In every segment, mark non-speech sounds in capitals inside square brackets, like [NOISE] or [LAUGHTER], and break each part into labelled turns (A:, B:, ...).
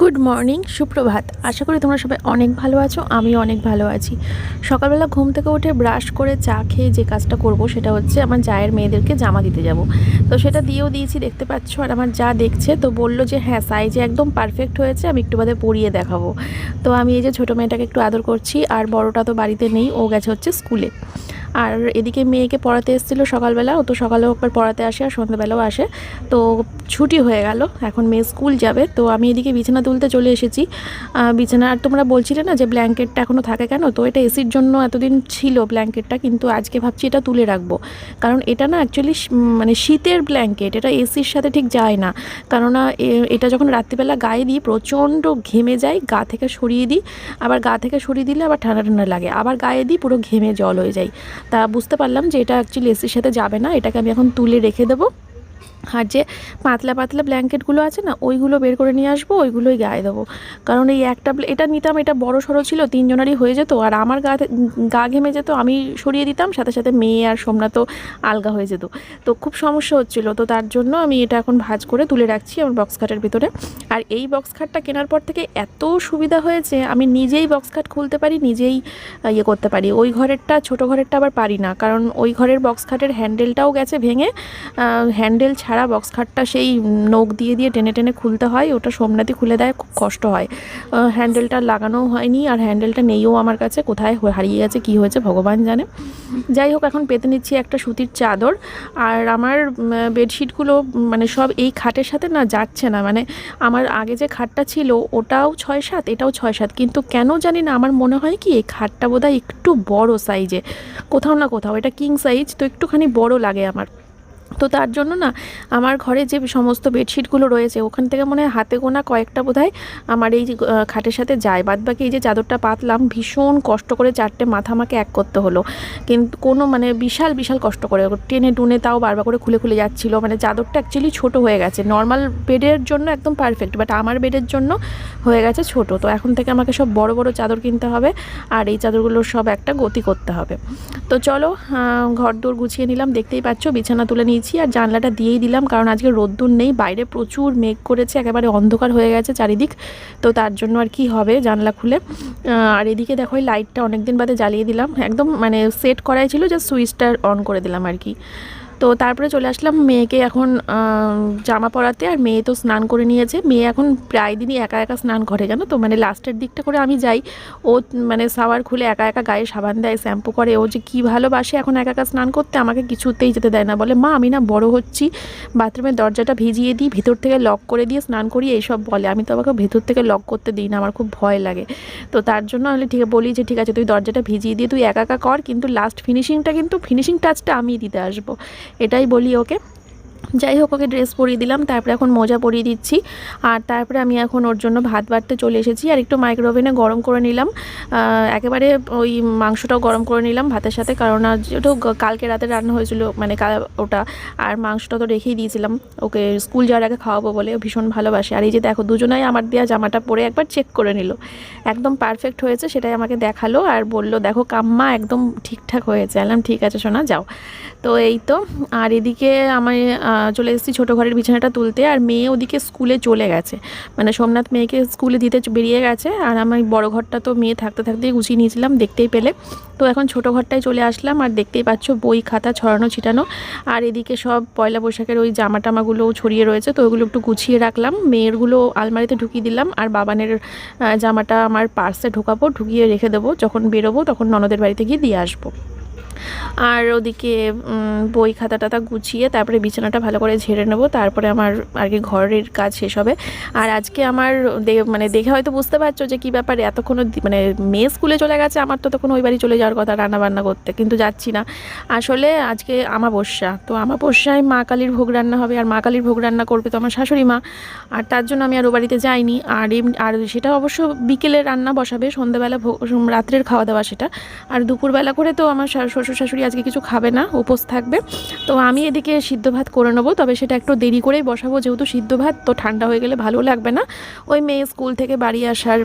A: Good morning সুপ্রভাত। আশা করি তোমরা সবাই অনেক ভালো আছো, আমিও অনেক ভালো আছি। সকালবেলা ঘুম থেকে উঠে ব্রাশ করে চা খেয়ে যে কাজটা করব সেটা হচ্ছে আমার জায়ের মেয়েদেরকে জামা দিতে যাব। তো সেটা দিয়েও দিয়েছি, দেখতে পাচ্ছ, আর আমার যা দেখছে তো বলল যে হ্যাঁ সাইজে একদম পারফেক্ট হয়েছে, আমি একটু বাদে পরিয়ে দেখাবো। তো আমি এই যে ছোটো মেয়েটাকে একটু আদর করছি, আর বড়টা তো বাড়িতে নেই, ও গেছে হচ্ছে স্কুলে। আর এদিকে মেয়েকে পড়াতে এসেছিল সকালবেলা, ও তো সকালেও একবার পড়াতে আসে আর সন্ধ্যাবেলাও আসে। তো ছুটি হয়ে গেল, এখন মেয়ে স্কুল যাবে। তো আমি এদিকে বিছানা তুলতে চলে এসেছি। বিছানা, আর তোমরা বলছিলে না যে ব্ল্যাঙ্কেটটা এখনও থাকে কেন? তো এটা এসির জন্য এতদিন ছিল ব্ল্যাঙ্কেটটা, কিন্তু আজকে ভাবছি এটা তুলে রাখব। কারণ এটা না অ্যাকচুয়ালি মানে শীতের ব্ল্যাঙ্কেট, এটা এসির সাথে ঠিক যায় না। কেননা এটা যখন রাত্রিবেলা গায়ে দিই, প্রচণ্ড ঘেমে যায় গা থেকে সরিয়ে দিই। আবার গা থেকে সরিয়ে দিলে আবার ঠান্ডা ঠান্ডা লাগে। আবার গায়ে দিই, পুরো ঘেমে জল হয়ে যায়। তা বুঝতে পারলাম যে এটা অ্যাকচুয়ালি এসির সাথে যাবে না। এটাকে আমি এখন তুলে রেখে দেবো। আর যে পাতলা পাতলা ব্ল্যাঙ্কেটগুলো আছে না, ওইগুলো বের করে নিয়ে আসব, ওইগুলোই গায়ে দেবো। কারণ এই একটা এটা নিতাম, এটা বড় সড়ো ছিল, তিনজনেরই হয়ে যেত, আর আমার গা গা ঘেমে যেত, আমি সরিয়ে দিতাম, সাথে সাথে মেয়ে আর সোমনাথও আলগা হয়ে যেত। তো খুব সমস্যা হচ্ছিল, তো তার জন্য আমি এটা এখন ভাজ করে তুলে রাখছি আমার বক্স খাটের ভিতরে। আর এই বক্স খাটটা কেনার পর থেকে এত সুবিধা হয়েছে, আমি নিজেই বক্স খাট খুলতে পারি, নিজেই ইয়ে করতে পারি। ওই ঘরেরটা, ছোট ঘরেরটা আবার পারি না, কারণ ওই ঘরের বক্স খাটের হ্যান্ডেলটাও গেছে ভেঙে হ্যান্ডেল ছাড়া বক্স খাটটা সেই নখ দিয়ে দিয়ে টেনে টেনে খুলতে হয়, ওটা সোমনাথই খুলে দেয়, খুব কষ্ট হয়। হ্যান্ডেলটা লাগানোও হয়নি আর হ্যান্ডেলটা নেইও আমার কাছে, কোথায় হারিয়ে গেছে, কী হয়েছে ভগবান জানে। যাই হোক, এখন পেতে নিচ্ছি একটা সুতির চাদর আর আমার বেডশিটগুলো মানে সব এই খাটের সাথে না যাচ্ছে না মানে আমার আগে যে খাটটা ছিল ওটাও ছয় সাত এটাও ছয় সাত কিন্তু কেন জানি না আমার মনে হয় কি, এই খাটটা বোধহয় একটু বড় সাইজে কোথাও না কোথাও, এটা কিং সাইজ তো একটুখানি বড় লাগে আমার। তো তার জন্য না আমার ঘরে যে সমস্ত বেডশিটগুলো রয়েছে, ওখান থেকে মনে হয় হাতে গোনা কয়েকটা বোধহয় আমার এই খাটের সাথে যায়। বাদ বাকি এই যে চাদরটা পাতলাম, ভীষণ কষ্ট করে চারটে মাথা আমাকে এক করতে হলো। কিন্তু কোনো মানে বিশাল বিশাল কষ্ট করে টেনে টুনে তাও বারবার করে খুলে খুলে যাচ্ছিল। মানে চাদরটা অ্যাকচুয়ালি ছোট হয়ে গেছে। নর্মাল বেডের জন্য একদম পারফেক্ট বাট আমার বেডের জন্য হয়ে গেছে ছোট। তো এখন থেকে আমাকে সব বড় বড় চাদর কিনতে হবে আর এই চাদরগুলোর সব একটা গতি করতে হবে। তো চলো ঘর দৌড় গুছিয়ে নিলাম। দেখতেই পাচ্ছ, বিছানা তুলে নিয়েছি আর জানলাটা দিয়েই দিলাম, কারণ আজকে রোদ্দুর নেই, বাইরে প্রচুর মেঘ করেছে, একেবারে অন্ধকার হয়ে গেছে চারিদিক, তো তার জন্য আর কি হবে জানলা খুলে। আর এদিকে দেখো লাইটটা অনেক দিন বাদে জ্বালিয়ে দিলাম, একদম মানে সেট করাই ছিল যে সুইচটা অন করে দিলাম আর কি। তো তারপরে চলে আসলাম মেয়েকে এখন জামা পরাতে আর মেয়ে তো স্নান করে নিয়েছে। মেয়ে এখন প্রায় দিনই একা একা স্নান করে, জানো তো? মানে লাস্টের দিকটা করে আমি যাই। ও মানে সাওয়ার খুলে একা একা গায়ে সাবান দেয়, শ্যাম্পু করে। ও যে কী ভালোবাসে এখন একা একা স্নান করতে, আমাকে কিছুতেই যেতে দেয় না। বলে, মা, আমি না বড় হচ্ছি। বাথরুমের দরজাটা ভিজিয়ে দিই, ভিতর থেকে লক করে দিয়ে স্নান করি, এইসব বলে। আমি তো আমাকে ভেতর থেকে লক করতে দিই না, আমার খুব ভয় লাগে। তো তার জন্য আমি ঠিক, বলি যে, ঠিক আছে, তুই দরজাটা ভিজিয়ে দিয়ে তুই একা একা কর, কিন্তু লাস্ট ফিনিশিংটা কিন্তু ফিনিশিং টাচটা আমিই দিতে আসব। এটাই বলি ওকে। যাই হোক ওকে ড্রেস পরিয়ে দিলাম তারপরে এখন মোজা পরিয়ে দিচ্ছি। আর তারপরে আমি এখন ওর জন্য ভাত বাড়তে চলে এসেছি। আর একটু মাইক্রোওভেনে গরম করে নিলাম। একেবারে ওই মাংসটাও গরম করে নিলাম ভাতের সাথে কারণ গ- কালকে রাতে রান্না হয়েছিল মানে ওটা আর মাংসটা তো রেখেই দিয়েছিলাম। ওকে স্কুল যাওয়ার আগে খাওয়াবো বলে ভীষণ ভালোবাসে। আর এই যে দেখো দুজনাই আমার দেওয়া জামাটা পরে একবার চেক করে নিল। একদম পারফেক্ট হয়েছে সেটাই আমাকে দেখাল আর বলল দেখো কাম্মা একদম ঠিকঠাক হয়েছে। আলাম ঠিক আছে শোনা যাও। তো এই তো আর এদিকে আমি আহ, চলে এসেছি ছোটো ঘরের বিছানাটা তুলতে আর মেয়ে ওদিকে স্কুলে চলে গেছে। মানে সোমনাথ মেয়েকে স্কুলে দিতে বেরিয়ে গেছে আর আমার বড় ঘরটা তো মেয়ে থাকতে থাকতেই গুছিয়ে নিয়েছিলাম, দেখতেই পেলে। তো এখন ছোটো ঘরটায় চলে আসলাম আর দেখতেই পাচ্ছ বই, খাতা, ছড়ানো, ছিটানো। আর এদিকে সব পয়লা বৈশাখের ওই জামা টামাগুলোও ছড়িয়ে রয়েছে, তো ওইগুলো একটু গুছিয়ে রাখলাম। মেয়েরগুলো আলমারিতে ঢুকিয়ে দিলাম আর বাবানের জামাটা আমার পার্সে ঢোকাবো, ঢুকিয়ে রেখে দেবো। যখন বেরোবো তখন ননদের বাড়িতে গিয়ে দিয়ে আসব। আর ওদিকে বই খাতা টাতা গুছিয়ে তারপরে বিছানাটা ভালো করে ঝেড়ে নেব। তারপরে আমার আর কি ঘরের কাজ শেষ হবে। আর আজকে আমার মানে দেখে হয়তো বুঝতে পারছ যে কী ব্যাপারে এতক্ষণ মানে মেয়ে স্কুলে চলে গেছে, আমার তো তখন ওই বাড়ি চলে যাওয়ার কথা রান্না বান্না করতে, কিন্তু যাচ্ছি না। আসলে আজকে আমাবস্যা, তো আমাবস্যায় মা কালীর ভোগ রান্না হবে, আর মা কালীর ভোগ রান্না করবে তো আমার শাশুড়ি মা। আর তার জন্য আমি আর ও বাড়িতে যাইনি। আর আর সেটা অবশ্য বিকেলে রান্না বসাবে, সন্ধ্যাবেলা ভোগ- রাত্রের খাওয়া দাওয়া সেটা। আর দুপুরবেলা করে তো আমার শা- শ্বশুর শাশুড়ি আজকে কিছু খাবে না, উপোস থাকবে। তো আমি এদিকে সিদ্ধ ভাত করে নেব, তবে সেটা একটু দেরি করেই বসাবো, যেহেতু সিদ্ধ ভাত তো ঠান্ডা হয়ে গেলে ভালো লাগবে না। ওই মেয়ে স্কুল থেকে বাড়ি আসার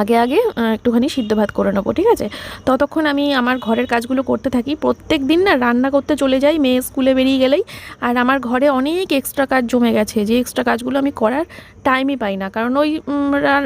A: আগে আগে একটুখানি সিদ্ধ ভাত করে নেব, ঠিক আছে? ততক্ষণ আমি আমার ঘরের কাজগুলো করতে থাকি। প্রত্যেক দিন না রান্না করতে চলে যাই, মেয়ে স্কুলে বেরিয়ে গেলেই। আর আমার ঘরে অনেক এক্সট্রা কাজ জমে গেছে। যে এক্সট্রা কাজগুলো আমি করার টাইমই পাই না। কারণ ওই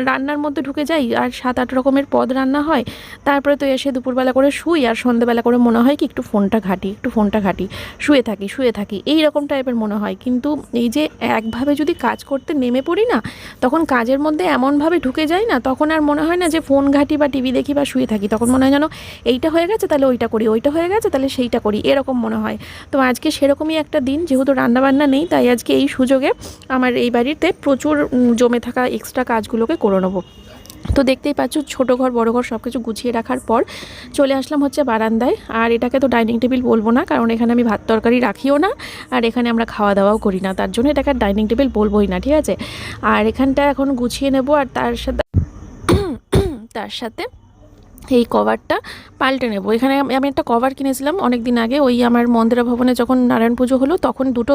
A: রান্নার মধ্যে ঢুকে যাই আর সাত আট রকমের পদ রান্না হয়। তারপরে তো এসে দুপুরবেলা করে শুই আর সন্ধ্যেবেলা করে মনে হয় কি একটু ফোনটা ঘাটি, একটু ফোনটা ঘাটি। শুয়ে থাকি শুয়ে থাকি। এই রকম টাইপের মনে হয়। কিন্তু এই যে একভাবে যদি কাজ করতে নেমে পড়ি না, তখন কাজের মধ্যে এমনভাবে ঢুকে যাই না, তখন আর মনে হয় না যে ফোন ঘাঁটি বা টিভি দেখি বা শুয়ে থাকি, তখন মনে হয় যেন এইটা হয়ে গেছে, তাহলে ওইটা করি, ওইটা হয়ে গেছে, তাহলে সেইটা করি, এরকম মনে হয়। তো আজকে সেরকমই একটা দিন, যেহেতু রান্নাবান্না নেই, তাই আজকে এই সুযোগে আমার এই বাড়িতে প্রচুর জমে থাকা এক্সট্রা কাজগুলোকে করে নেব। তো দেখতেই পাচ্ছ, ছোটো ঘর, বড় ঘর সব কিছু গুছিয়ে রাখার পর চলে আসলাম হচ্ছে বারান্দায়। আর এটাকে তো ডাইনিং টেবিল বলব না, কারণ এখানে আমি ভাত তরকারি রাখিও না, আর এখানে আমরা খাওয়া দাওয়াও করি না, তার জন্য এটাকে ডাইনিং টেবিল বলবোই না, ঠিক আছে? আর এখানটা এখন গুছিয়ে নেব, আর তার সাথে তার সাথে এই কভারটা পাল্টে নেব। এখানে আমি একটা কভার কিনেছিলাম অনেক দিন আগে, ওই আমার মন্দিরা ভবনে যখন নারায়ণ পুজো হলো, তখন দুটো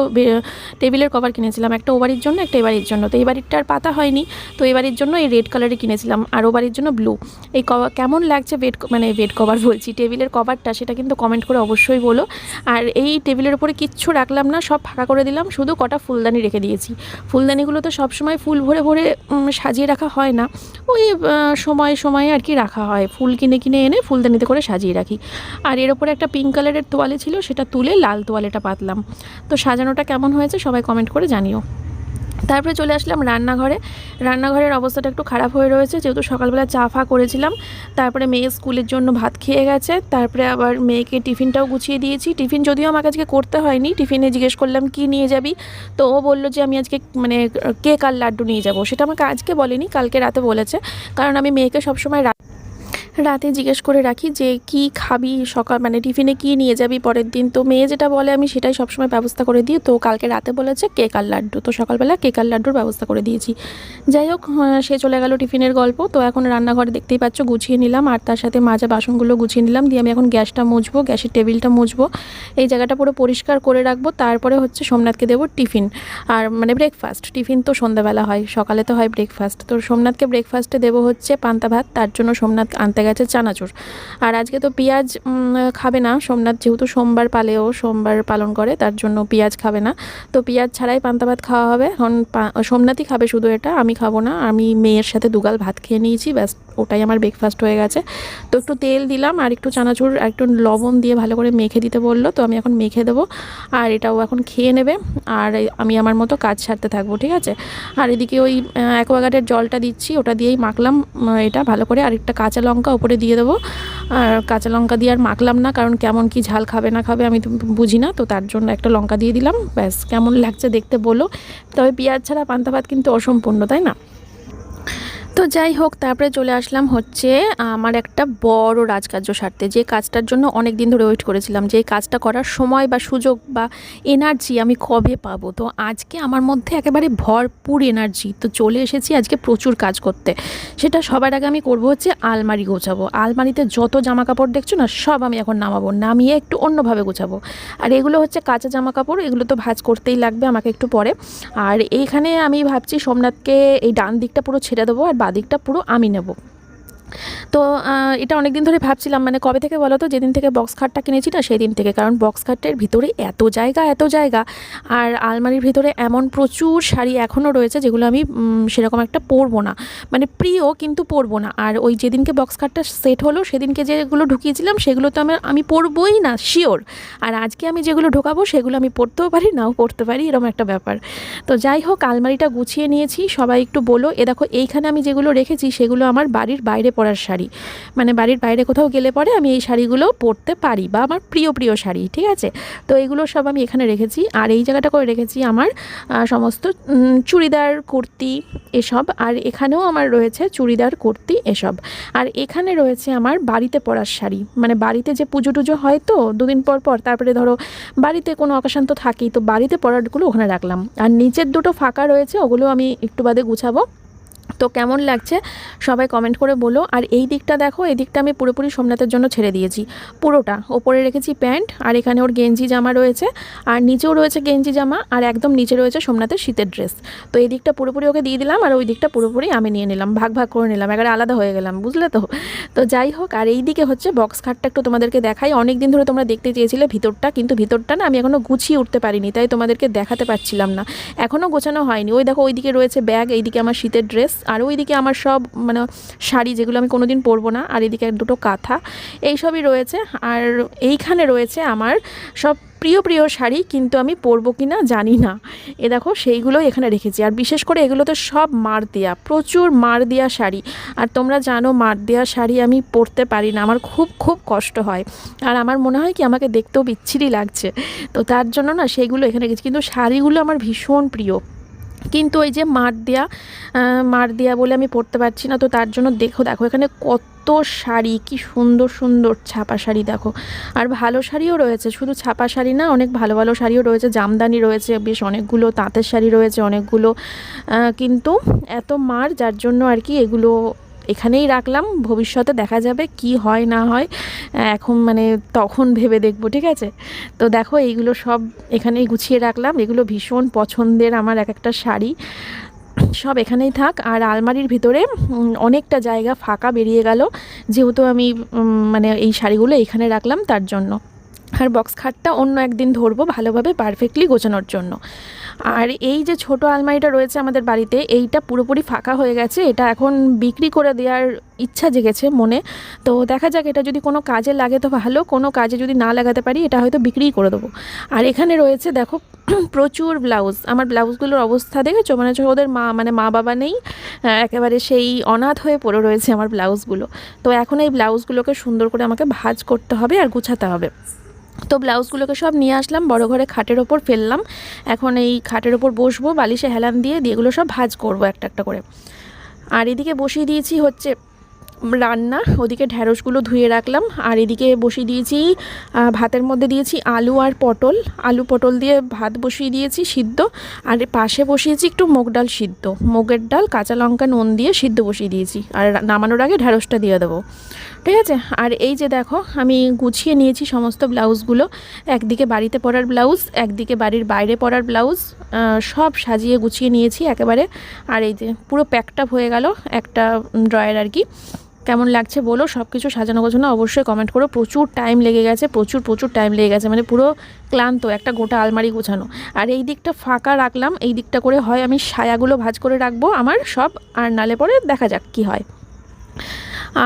A: টেবিলের কভার কিনেছিলাম, একটা ও বাড়ির জন্য, একটা এ বাড়ির জন্য। তো আর পাতা হয়নি, তো এই বাড়ির জন্য এই রেড কালারে কিনেছিলাম, আর ও বাড়ির জন্য ব্লু। এই কভার কেমন লাগছে বেড মানে বেড কভার বলছি, টেবিলের কভারটা সেটা কিন্তু কমেন্ট করে অবশ্যই বলো। আর এই টেবিলের উপরে কিচ্ছু রাখলাম না, সব ফাঁকা করে দিলাম, শুধু কটা ফুলদানি রেখে দিয়েছি। ফুলদানিগুলো তো সবসময় ফুল ভরে ভরে সাজিয়ে রাখা হয় না, ওই সময়ে সময়ে আর কি রাখা হয়। ফুল কিনে কিনে এনে ফুলদানিতে করে সাজিয়ে রাখি। আর এর ওপরে একটা পিঙ্ক কালারের তোয়ালে ছিল, সেটা তুলে লাল তোয়ালেটা পাতলাম। তো সাজানোটা কেমন হয়েছে সবাই কমেন্ট করে জানিও। তারপরে চলে আসলাম রান্নাঘরে। রান্নাঘরের অবস্থাটা একটু খারাপ হয়ে রয়েছে, যেহেতু সকালবেলা চা ফা করেছিলাম। তারপরে মেয়ে স্কুলের জন্য ভাত খেয়ে গেছে। তারপরে আবার মেয়েকে টিফিনটাও গুছিয়ে দিয়েছি। টিফিন যদিও আমাকে আজকে করতে হয়নি, টিফিনে জিজ্ঞেস করলাম, কি নিয়ে যাবি? তো ও বলল যে, আমি আজকে মানে কেক আর লাড্ডু নিয়ে যাব। সেটা আমাকে আজকে বলেনি, কালকে রাতে বলেছে। কারণ আমি মেয়েকে সবসময় রাতে জিজ্ঞেস করে রাখি যে, কি খাবি সকাল মানে টিফিনে কি নিয়ে যাবি পরের দিন? তো মেয়ে যেটা বলে, আমি সেটাই সবসময় ব্যবস্থা করে দিই। তো কালকে রাতে বলেছে কেক আর লাড্ডু। তো সকালবেলা কেক আর লাড্ডুর ব্যবস্থা করে দিয়েছি। যাই হোক সে চলে গেল টিফিনের গল্প। তো এখন রান্নাঘরে দেখতেই পাচ্ছ, গুছিয়ে নিলাম। আর তার সাথে মাজা বাসনগুলো গুছিয়ে নিলাম। দিয়ে আমি এখন গ্যাসটা মুছবো, গ্যাসের টেবিলটা মুছবো। এই জায়গাটা পুরো পরিষ্কার করে রাখব। তারপরে হচ্ছে সোমনাথকে দেবো টিফিন। আর মানে ব্রেকফাস্ট টিফিন তো সন্ধ্যাবেলা হয়, সকালে তো হয় ব্রেকফাস্ট তো সোমনাথকে ব্রেকফাস্টে দেবো হচ্ছে পান্তা ভাত। তার জন্য সোমনাথ আনতে গেছে চানাচুর। আর আজকে তো পেঁয়াজ খাবে না, সোমনাথ যেহেতু সোমবার পালেও সোমবার পালন করে, তার জন্য পেঁয়াজ খাবে না। তো পেঁয়াজ ছাড়াই পান্তা ভাত খাওয়া হবে। এখন সোমনাথই খাবে শুধু এটা, আমি খাব না, আমি মেয়ের সাথে দুগাল ভাত খেয়ে নিয়েছি, ব্যাস, ওটাই আমার ব্রেকফাস্ট হয়ে গেছে। তো একটু তেল দিলাম আর একটু চানাচুর আর একটু লবণ দিয়ে ভালো করে মেখে দিতে বলল, তো আমি এখন মেখে দেবো। আর এটাও এখন খেয়ে নেবে, আর আমি আমার মতো কাজ সারতে থাকব, ঠিক আছে? আর এদিকে ওই অ্যাকোয়াগার্ডের জলটা দিচ্ছি, ওটা দিয়েই মাখলাম এটা ভালো করে আর একটা কাঁচা লঙ্কা উপরে দিয়ে দেবো। আর কাঁচা লঙ্কা দিয়ে আর মাখলাম না, কারণ কেমন কি ঝাল খাবে না খাবে আমি তো বুঝি না, তো তার জন্য একটা লঙ্কা দিয়ে দিলাম। ব্যাস, কেমন লাগছে দেখতে বলো। তবে পেঁয়াজ ছাড়া পান্তা ভাত কিন্তু অসম্পূর্ণ, তাই না? তো যাই হোক, তারপরে চলে আসলাম হচ্ছে আমার একটা বড় রাজকার্য সারতে। যে কাজটার জন্য অনেক দিন ধরে ওয়েট করেছিলাম, যে কাজটা করার সময় বা সুযোগ বা এনার্জি আমি কবে পাবো? তো আজকে আমার মধ্যে একেবারে ভরপুর এনার্জি তো চলে এসেছি আজকে প্রচুর কাজ করতে। সেটা সবার আগে আমি করব হচ্ছে আলমারি গোছাবো। আলমারিতে যত জামা কাপড় দেখছ না, সব আমি এখন নামাবো। নামিয়ে একটু অন্যভাবে গোছাবো। আর এগুলো হচ্ছে কাঁচা জামা কাপড় এগুলো তো ভাঁজ করতেই লাগবে আমাকে একটু পরে। আর এইখানে আমি ভাবছি সোমনাথকে এই ডান দিকটা পুরো ছেড়ে দেবো আর বাদিকটা পুরো আমি নেব। তো এটা অনেক দিন ধরে ভাবছিলাম মানে কবে থেকে বলো তো, যেদিন থেকে বক্স খাটটা কিনেছি না সেই দিন থেকে। কারণ বক্স খাটের ভিতরে এত জায়গা এত জায়গা। আর আলমারির ভিতরে এমন প্রচুর শাড়ি এখনও রয়েছে, যেগুলো আমি সেরকম একটা পরবো না। মানে প্রিয়, কিন্তু পরবো না। আর ওই যেদিনকে বক্স খাটটা সেট হলো, সেদিনকে যেগুলো ঢুকিয়েছিলাম, সেগুলো তো আমি আমি পরবোই না শিওর আর আজকে আমি যেগুলো ঢোকাবো, সেগুলো আমি পরতেও পারি, নাও পরতে পারি, এরকম একটা ব্যাপার। তো যাই হোক, আলমারিটা গুছিয়ে নিয়েছি, সবাই একটু বলো। এ দেখো, এইখানে আমি যেগুলো রেখেছি, সেগুলো আমার বাড়ির বাইরে পরার শাড়ি। মানে বাড়ির বাইরে কোথাও গেলে পরে আমি এই শাড়িগুলো পরতে পারি বা আমার প্রিয় প্রিয় শাড়ি, ঠিক আছে? তো এগুলো সব আমি এখানে রেখেছি। আর এই জায়গাটা করে রেখেছি আমার সমস্ত চুড়িদার, কুর্তি এসব। আর এখানেও আমার রয়েছে চুড়িদার, কুর্তি এসব। আর এখানে রয়েছে আমার বাড়িতে পরার শাড়ি। মানে বাড়িতে যে পুজো টুজো হয় তো দুদিন পর পর, তারপরে ধরো বাড়িতে কোনো অকেশান তো থাকেই, তো বাড়িতে পরারগুলো ওখানে রাখলাম। আর নিচের দুটো ফাঁকা রয়েছে, ওগুলো আমি একটু বাদে গুছাবো। তো কেমন লাগছে? সবাই কমেন্ট করে বলো। আর এই দিকটা দেখো, এই দিকটা আমি পুরোপুরি সোমনাথের জন্য ছেড়ে দিয়েছি। পুরোটা, ওপরে রেখেছি প্যান্ট, আর এখানে ওর গেঞ্জি জামা রয়েছে। আর নিচেও রয়েছে গেঞ্জি জামা, আর একদম নিচে রয়েছে সোমনাথের শীতের ড্রেস। তো এই দিকটা পুরোপুরি ওকে দিয়ে দিলাম, আর ওই দিকটা পুরোপুরি আমি নিয়ে নিলাম, ভাগ ভাগ করে নিলাম, একেবারে আলাদা হয়ে গেলাম, বুঝলে তো? তো যাই হোক, আর এই দিকে হচ্ছে বক্স খাটটা একটু তোমাদেরকে দেখাই। অনেক দিন ধরে তোমরা দেখতে চেয়েছিলে ভিতরটা, কিন্তু ভিতরটা না আমি এখনও গুছিয়ে উঠতে পারিনি, তাই তোমাদেরকে দেখাতে পারছিলাম না। এখনও গোছানো হয়নি। ওই দেখো, ওইদিকে রয়েছে ব্যাগ এইদিকে আমার শীতের ড্রেস। আর ওইদিকে আমার সব মানে শাড়ি যেগুলো আমি কোনো দিন পরবো না, আর এদিকে দুটো কাঁথা এইসবই রয়েছে। আর এইখানে রয়েছে আমার সব প্রিয় প্রিয় শাড়ি, কিন্তু আমি পরবো কি না জানি না। এ দেখো, সেইগুলোই এখানে রেখেছি। আর বিশেষ করে এগুলো তো সব মার দেয়া, প্রচুর মার দেয়া শাড়ি। আর তোমরা জানো, মার দেয়া শাড়ি আমি পরতে পারি না, আমার খুব খুব কষ্ট হয়। আর আমার মনে হয় কি, আমাকে দেখতেও বিচ্ছিরি লাগছে। তো তার জন্য না, সেইগুলো এখানে রেখেছি। কিন্তু শাড়িগুলো আমার ভীষণ প্রিয়। কিন্তু ওই যে মার দেয়া মার দেয়া বলে আমি পড়তে পারছি না, তো তার জন্য দেখো দেখো এখানে কত শাড়ি, কি সুন্দর সুন্দর ছাপা শাড়ি দেখো। আর ভালো শাড়িও রয়েছে, শুধু ছাপা শাড়ি না, অনেক ভালো ভালো শাড়িও রয়েছে, জামদানি রয়েছে, বেশ অনেকগুলো তাঁতের শাড়ি রয়েছে, অনেকগুলো কিন্তু এত মার যার জন্য আর কি এগুলো এখানেই রাখলাম, ভবিষ্যতে দেখা যাবে কি হয় না হয় এখন মানে তখন ভেবে দেখব, ঠিক আছে? তো দেখো, এইগুলো সব এখানেই গুছিয়ে রাখলাম, এগুলো ভীষণ পছন্দের আমার এক একটা শাড়ি। সব এখানেই থাক, আর আলমারির ভিতরে অনেকটা জায়গা ফাঁকা বেরিয়ে গেল, যেহেতু আমি মানে এই শাড়িগুলো এখানে রাখলাম তার জন্য। আর বক্স খাটটা অন্য একদিন ধরবো ভালোভাবে পারফেক্টলি গোছানোর জন্য। আর এই যে ছোট আলমারিটা রয়েছে আমাদের বাড়িতে, এইটা পুরোপুরি ফাঁকা হয়ে গেছে। এটা এখন বিক্রি করে দেওয়ার ইচ্ছা জেগেছে মনে। তো দেখা যাক, এটা যদি কোনো কাজে লাগে তো ভালো, কোনো কাজে যদি না লাগাতে পারি, এটা হয়তো বিক্রিই করে দেবো। আর এখানে রয়েছে, দেখো, [CLEARS THROAT] প্রচুর ব্লাউজ। আমার ব্লাউজগুলোর অবস্থা দেখেছ? মানে ওদের মা মানে মা বাবা নেই একেবারে সেই অনাথ হয়ে পড়ে রয়েছে আমার ব্লাউজগুলো। তো এখন এই ব্লাউজগুলোকে সুন্দর করে আমাকে ভাজ করতে হবে আর গুছাতে হবে। তো ব্লাউজগুলোকে সব নিয়ে আসলাম, বড় ঘরে খাটের ওপর ফেললাম। এখন এই খাটের ওপর বসবো, বালিশে হেলান দিয়ে দিয়ে এগুলো সব ভাজ করব একটা একটা করে। আর এদিকে বসিয়ে দিয়েছি হচ্ছে রান্না, ওদিকে ঢ্যাঁড়সগুলো ধুয়ে রাখলাম। আর এদিকে বসিয়ে দিয়েছি ভাতের মধ্যে দিয়েছি আলু আর পটল। আলু পটল দিয়ে ভাত বসিয়ে দিয়েছি সিদ্ধ। আর পাশে বসিয়েছি একটু মুগ ডাল সিদ্ধ। মুগের ডাল, কাঁচা লঙ্কা, নুন দিয়ে সিদ্ধ বসিয়ে দিয়েছি। আর নামানোর আগে ঢ্যাঁড়সটা দিয়ে দেবো। ঠিক আছে? আর এই যে দেখো, আমি গুছিয়ে নিয়েছি সমস্ত ব্লাউজগুলো। একদিকে বাড়িতে পরার ব্লাউজ, একদিকে বাড়ির বাইরে পরার ব্লাউজ সব সাজিয়ে গুছিয়ে নিয়েছি একেবারে। আর এই যে পুরো প্যাকটাপ হয়ে গেল একটা ড্রয়ার আর কি। কেমন লাগছে বলো? সব কিছু সাজানো গোছানো অবশ্যই কমেন্ট করো। প্রচুর টাইম লেগে গেছে, প্রচুর প্রচুর টাইম লেগে গেছে। মানে পুরো ক্লান্ত, একটা গোটা আলমারি গোছানো। আর এই দিকটা ফাঁকা রাখলাম, এই দিকটা করে হয় আমি সায়াগুলো ভাজ করে রাখব। আমার সব আর নালে পরে দেখা যাক কি হয়।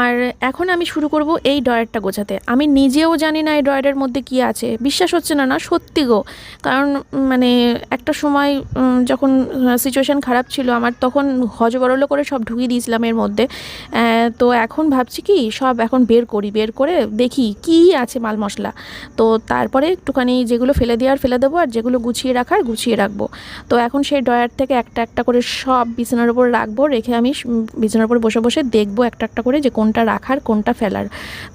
A: আর এখন আমি শুরু করব এই ড্রয়ারটা গোছাতে। আমি নিজেও জানি না এই ড্রয়ারের মধ্যে কি আছে। বিশ্বাস হচ্ছে না না, সত্যি গো। কারণ মানে একটা সময় যখন সিচুয়েশান খারাপ ছিল, আমার তখন হজবরল করে সব ঢুকিয়ে দিয়েছিলাম এর মধ্যে। তো এখন ভাবছি কি, সব এখন বের করি, বের করে দেখি কি আছে মাল মশলা। তো তারপরে একটুখানি যেগুলো ফেলে দেওয়ার ফেলে দেবো আর যেগুলো গুছিয়ে রাখার গুছিয়ে রাখব। তো এখন সেই ড্রয়ার থেকে একটা একটা করে সব বিছানার উপর রাখব, রেখে আমি বিছানার উপর বসে বসে দেখব একটা একটা করে যে কোনটা রাখার, কোনটা ফেলার।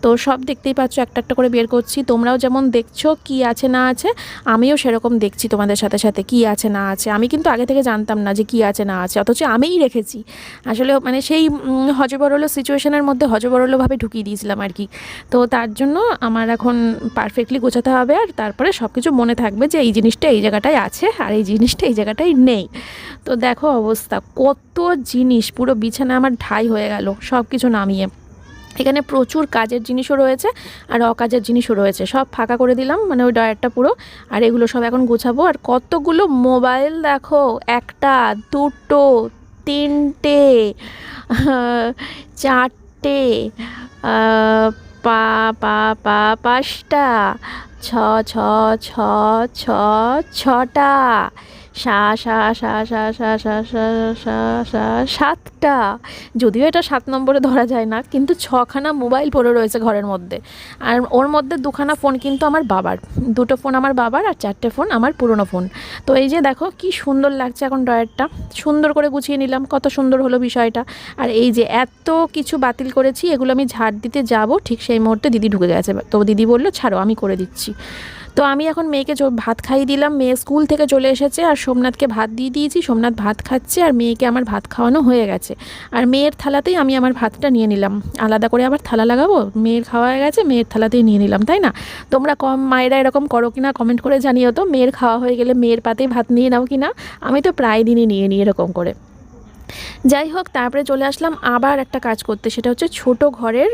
A: তো সব দেখতেই পাচ্ছ, একটা একটা করে বের করছি। তোমরাও যেমন দেখছ কি আছে, না আছে, আমিও সেরকম দেখছি তোমাদের সাথে সাথে কি আছে, না আছে। আমি কিন্তু আগে থেকে জানতাম না যে কি আছে, না আছে, অথচ আমিই রেখেছি। আসলে মানে সেই হজবরল সিচুয়েশনের মধ্যে হজবরলভাবে ঢুকিয়ে দিয়েছিলাম আর কি। তো তার জন্য আমার এখন পারফেক্টলি গোছাতে হবে আর তারপরে সব কিছু মনে থাকবে যে এই জিনিসটা এই জায়গাটায় আছে আর এই জিনিসটা এই জায়গাটায় নেই। তো দেখো অবস্থা, কত জিনিস, পুরো বিছানা আমার ঢাই হয়ে গেল সব কিছু নামিয়ে। এখানে প্রচুর কাজের জিনিসও রয়েছে আর অকাজের জিনিসও রয়েছে। সব ফাঁকা করে দিলাম মানে ওই ডয়ারটা পুরো। আর এগুলো সব এখন গোছাবো। আর কতগুলো মোবাইল দেখো, একটা, দুটো, তিনটে চারটে পা পা পা, পাঁচটা, ছ ছ ছ ছ, ছটা সা সা সা সা সা সা সা সা সা, সাতটা। যদিও এটা সাত নম্বরে ধরা যায় না, কিন্তু ছখানা মোবাইল পড়ে রয়েছে ঘরের মধ্যে। আর ওর মধ্যে দুখানা ফোন কিন্তু আমার বাবার। দুটো ফোন আমার বাবার আর চারটে ফোন আমার পুরনো ফোন। তো এই যে দেখো, কি সুন্দর লাগছে এখন ড্রয়ারটা। সুন্দর করে গুছিয়ে নিলাম, কত সুন্দর হলো বিষয়টা। আর এই যে এত কিছু বাতিল করেছি, এগুলো আমি ঝাড় দিতে যাব, ঠিক সেই মুহূর্তে দিদি ঢুকে গেছে। তো দিদি বলল, ছাড়ো, আমি করে দিচ্ছি। তো আমি এখন মেয়েকে ভাত খাইয়ে দিলাম। মেয়ে স্কুল থেকে চলে এসেছে আর সোমনাথকে ভাত দিয়ে দিয়েছি। সোমনাথ ভাত খাচ্ছে আর মেয়েকে আমার ভাত খাওয়ানো হয়ে গেছে। আর মেয়ের থালাতেই আমি আমার ভাতটা নিয়ে নিলাম। আলাদা করে আবার থালা লাগাবো? মেয়ের খাওয়া হয়ে গেছে, মেয়ের থালাতেই নিয়ে নিলাম, তাই না? তোমরা কম মায়েরা এরকম করো কিনা কমেন্ট করে জানিও তো। মেয়ের খাওয়া হয়ে গেলে মেয়ের পাতেই ভাত নিয়ে নাও কিনা আমি তো প্রায় দিনই নিয়ে নিই এরকম করে। যাই হোক, তারপরে চলে আসলাম আবার একটা কাজ করতে, সেটা হচ্ছে ছোট ঘরের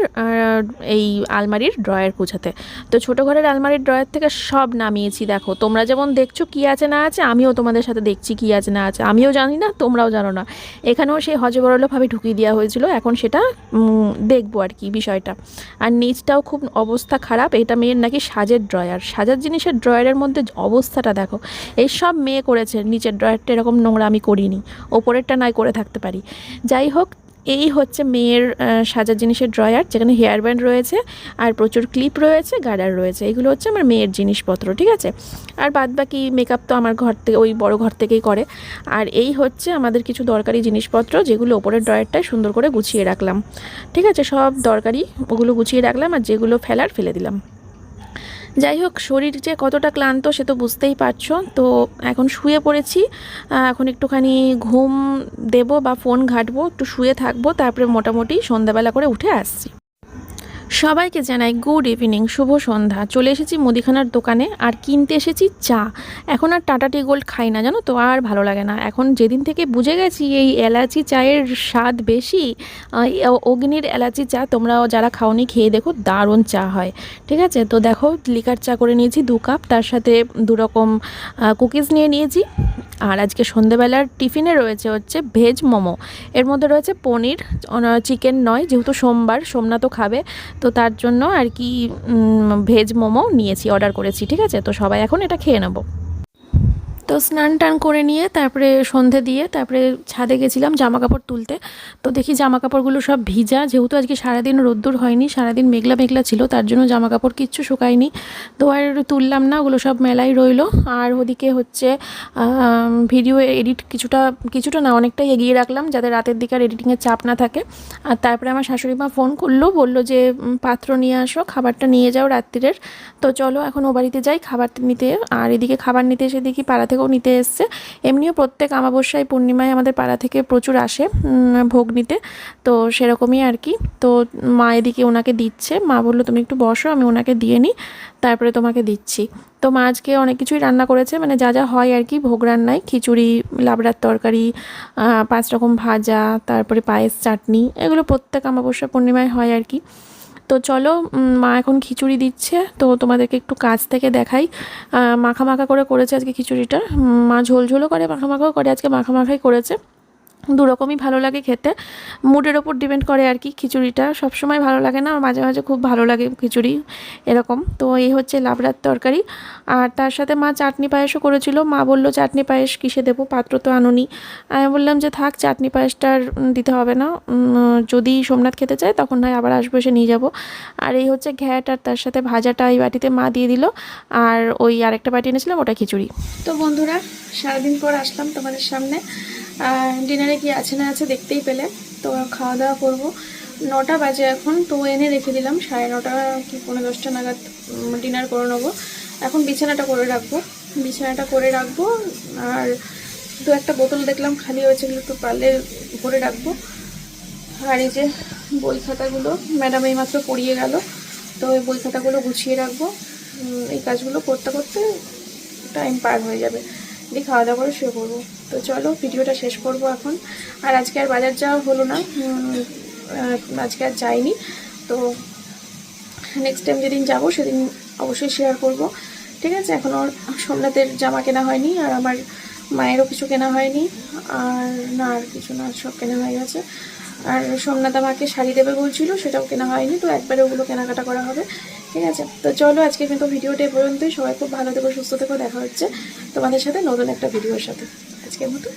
A: এই আলমারির ড্রয়ার গুছাতে। তো ছোট ঘরের আলমারির ড্রয়ার থেকে সব নামিয়েছি, দেখো। তোমরা যেমন দেখছ কি আছে না আছে, আমিও তোমাদের সাথে দেখছি কি আছে না আছে। আমিও জানি না, তোমরাও জানো না। এখানেও সেই হজবরলভাবে ঢুকিয়ে দেওয়া হয়েছিল, এখন সেটা দেখব আর কি বিষয়টা। আর নিচটাও খুব অবস্থা খারাপ, এটা মেয়ের নাকি সাজের ড্রয়ার। সাজার জিনিসের ড্রয়ারের মধ্যে অবস্থাটা, দেখো। এই সব মেয়ে করেছে, নিচের ড্রয়ারটা এরকম নোংরা আমি করিনি, ওপরেরটা নয় করে থাকতে পারি। যাই হোক, এই হচ্ছে মেয়ের সাজার জিনিসের ড্রয়ার যেখানে হেয়ার ব্যান্ড রয়েছে আর প্রচুর ক্লিপ রয়েছে গার্ডার রয়েছে। এগুলো হচ্ছে আমার মেয়ের জিনিসপত্র, ঠিক আছে? আর বাদ বাকি মেকআপ তো আমার ঘর থেকে, ওই বড় ঘর থেকেই করে। আর এই হচ্ছে আমাদের কিছু দরকারি জিনিসপত্র, যেগুলো ওপরের ড্রয়ারটায় সুন্দর করে গুছিয়ে রাখলাম। ঠিক আছে? সব দরকারি ওগুলো গুছিয়ে রাখলাম আর যেগুলো ফেলার ফেলে দিলাম। যাই হোক, শরীর যে কতটা ক্লান্ত সে তো বুঝতেই পারছ। তো এখন শুয়ে পড়েছি। এখন একটুখানি ঘুম দেব বা ফোন ঘাঁটবো, একটু শুয়ে থাকব, তারপরে মোটামুটি সন্ধ্যাবেলা করে উঠে আসছি। সবাইকে জানাই গুড ইভিনিং, শুভ সন্ধ্যা। চলে এসেছি মুদিখানার দোকানে আর কিনতে এসেছি চা। এখন আর টাটা টি গোল্ড খাই না, জানো তো? আর ভালো লাগে না। এখন যেদিন থেকে বুঝে গেছি এই এলাচি চায়ের স্বাদ বেশি অগ্নির এলাচি চা তোমরাও যারা খাওনি খেয়ে দেখো, দারুণ চা হয়। ঠিক আছে? তো দেখো, লিকার চা করে নিয়েছি দু কাপ, তার সাথে দু রকম কুকিজ নিয়ে নিয়েছি। আর আজকে সন্ধেবেলার টিফিনে রয়েছে হচ্ছে ভেজ মোমো। এর মধ্যে রয়েছে পনির চিকেন নয়, যেহেতু সোমবার, সোমনাথও খাবে। তো তার জন্য আর কি ভেজ মোমো নিয়েছি অর্ডার করেছি, ঠিক আছে? তো সবাই এখন এটা খেয়ে নেব। তো স্নান টান করে নিয়ে তারপরে সন্ধে দিয়ে তারপরে ছাদে গেছিলাম জামা কাপড় তুলতে। তো দেখি জামা কাপড়গুলো সব ভিজা, যেহেতু আজকে সারাদিন রোদ্দুর হয়নি, সারাদিন মেঘলা মেঘলা ছিল, তার জন্য জামা কাপড় কিচ্ছু শুকায়নি। তো আর তুললাম না, ওগুলো সব মেলাই রইল। আর ওদিকে হচ্ছে ভিডিও এডিট কিছুটা কিছুটা না, অনেকটাই এগিয়ে রাখলাম, যাতে রাতের দিকে আর এডিটিংয়ের চাপ না থাকে। আর তারপরে আমার শাশুড়ি মা ফোন করল, বলল যে পাত্র নিয়ে আসো, খাবারটা নিয়ে যাও রাত্রিরের। তো চলো, এখন ও বাড়িতে যাই, খাবার নিতে। আর এদিকে খাবার নিতে এসে দেখি পাড়া থেকেও নিতে এসছে। এমনিও প্রত্যেক আমাবস্যায় পূর্ণিমায় আমাদের পাড়া থেকে প্রচুর আসে ভোগ নিতে। তো সেরকমই আর কি। তো মা এদিকে ওনাকে দিচ্ছে। মা বলল, তুমি একটু বসো, আমি ওনাকে দিয়ে নিই, তারপরে তোমাকে দিচ্ছি। তো মা আজকে অনেক কিছুই রান্না করেছে মানে যা যা হয় আর কি, ভোগ রান্নায়। খিচুড়ি, লাবড়ার তরকারি পাঁচ রকম ভাজা, তারপরে পায়েস, চাটনি, এগুলো প্রত্যেক আমাবস্যা পূর্ণিমায় হয় আর কি। তো চলো মা এখন খিচুড়ি দিচ্ছে, তো তোমাদেরকে একটু কাছ থেকে দেখাই। মাখা মাখা করে করেছে আজকে খিচুড়িটা। মা ঝোলঝোলও করে, মাখা মাখাও করে, আজকে মাখা মাখাই করেছে। দু রকমই ভালো লাগে খেতে। মুডের ওপর ডিপেন্ড করে আর কি খিচুড়িটা। সবসময় ভালো লাগে না আর মাঝে মাঝে খুব ভালো লাগে খিচুড়ি এরকম। তো এই হচ্ছে লাবড়ার তরকারি। আর তার সাথে মা চাটনি পায়েসও করেছিল। মা বলল চাটনি পায়েস কিসে দেবো? পাত্র তো আনুনি। আমি বললাম যে থাক চাটনি পায়েসটা আর উম, দিতে হবে না। যদি সোমনাথ খেতে চায় তখন নয় আবার আসব এসে নিয়ে যাব। আর এই হচ্ছে ঘ্যাট আর তার সাথে ভাজাটা এই বাটিতে মা দিয়ে দিল। আর ওই আরেকটা বাটি এনেছিলাম ওটা খিচুড়ি। তো বন্ধুরা সারাদিন পর আসলাম তোমাদের সামনে। আর ডিনারে কি আছে না আছে দেখতেই পেলে। তো খাওয়া দাওয়া করব। নটা বাজে এখন, তো এনে রেখে দিলাম। সাড়ে নটা কি পনেরো দশটা নাগাদ ডিনার করে নেব। এখন বিছানাটা করে রাখব। বিছানাটা করে রাখব, আর দু একটা বোতল দেখলাম খালি হয়েছে একটু পারলে ভরে রাখব। আর এই যে বই খাতাগুলো, ম্যাডাম এইমাত্র পড়িয়ে গেল। তো ওই বই খাতাগুলো গুছিয়ে রাখব। এই কাজগুলো করতে করতে টাইম পার হয়ে যাবে। দিয়ে খাওয়া দাওয়া করে শুয়ে পড়ব। তো চলো, ভিডিওটা শেষ করব এখন। আর আজকে আর বাজার যাওয়া হলো না। আজকে আর যাইনি। তো নেক্সট টাইম যেদিন যাব, সেদিন অবশ্যই শেয়ার করব। ঠিক আছে, এখন ওর সোমনাথের জামা কেনা হয়নি, আর আমার মায়েরও কিছু কেনা হয়নি। আর না, আর কিছু না, সব কেনা হয়ে গেছে। আর সোমনাথ আমাকে শাড়ি দেবে বলছিল, সেটাও কেনা হয়নি। তো একবারে ওগুলো কেনাকাটা করা হবে। ঠিক আছে? তো চলো আজকে কিন্তু ভিডিওটা এ পর্যন্তই। সবাই খুব ভালো থেকো, সুস্থ থেকো। দেখা হচ্ছে তোমাদের সাথে নতুন একটা ভিডিওর সাথে। আজকের মতো